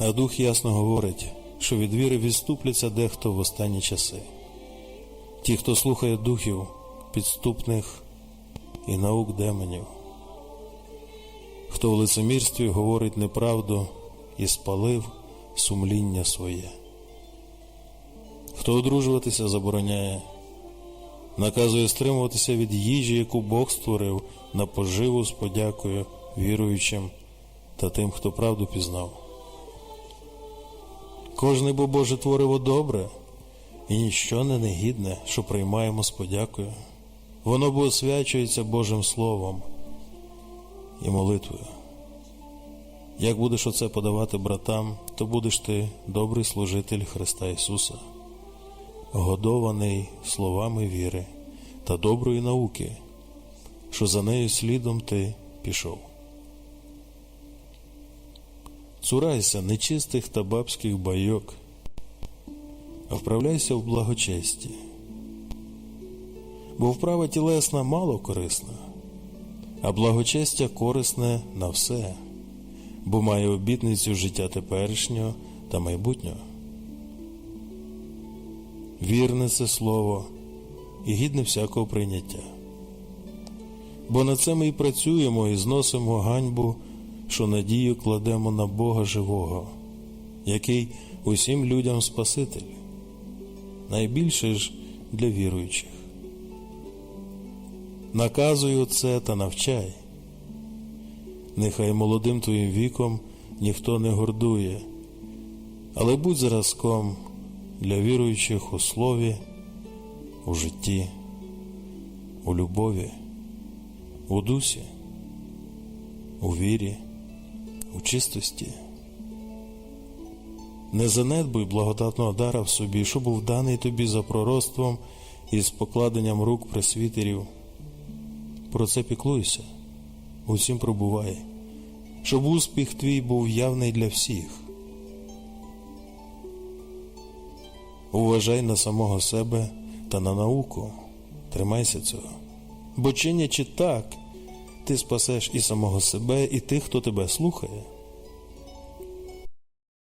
А дух ясно говорить, що від віри відступляться дехто в останні часи. Ті, хто слухає духів підступних і наук демонів, хто в лицемірстві говорить неправду і спалив сумління своє, хто одружуватися забороняє, наказує стримуватися від їжі, яку Бог створив на поживу з подякою віруючим та тим, хто правду пізнав. Кожний бо Боже твориво добре, і ніщо не негідне, що приймаємо з подякою. Воно бо освячується Божим Словом і молитвою. Як будеш оце подавати братам, то будеш ти добрий служитель Христа Ісуса, годований словами віри та доброї науки, що за нею слідом ти пішов. Цурайся нечистих та бабських байок, а вправляйся в благочесті, бо вправа тілесна мало корисна, а благочестя корисне на все, бо має обітницю життя теперішнього та майбутнього. Вірне це слово і гідне всякого прийняття. Бо на це ми і працюємо і зносимо ганьбу що надію кладемо на Бога живого, який усім людям Спаситель, найбільше ж для віруючих. Наказую це та навчай. Нехай молодим твоїм віком ніхто не гордує, але будь зразком для віруючих у слові, у житті, у любові, у дусі, у вірі у чистості. Не занедбуй благодатного дара в собі, що був даний тобі за пророцтвом і з покладенням рук пресвітерів. Про це піклуйся, усім пробувай, щоб успіх твій був явний для всіх. Уважай на самого себе та на науку, тримайся цього, бо чинячи так, ти спасеш і самого себе, і тих, хто тебе слухає.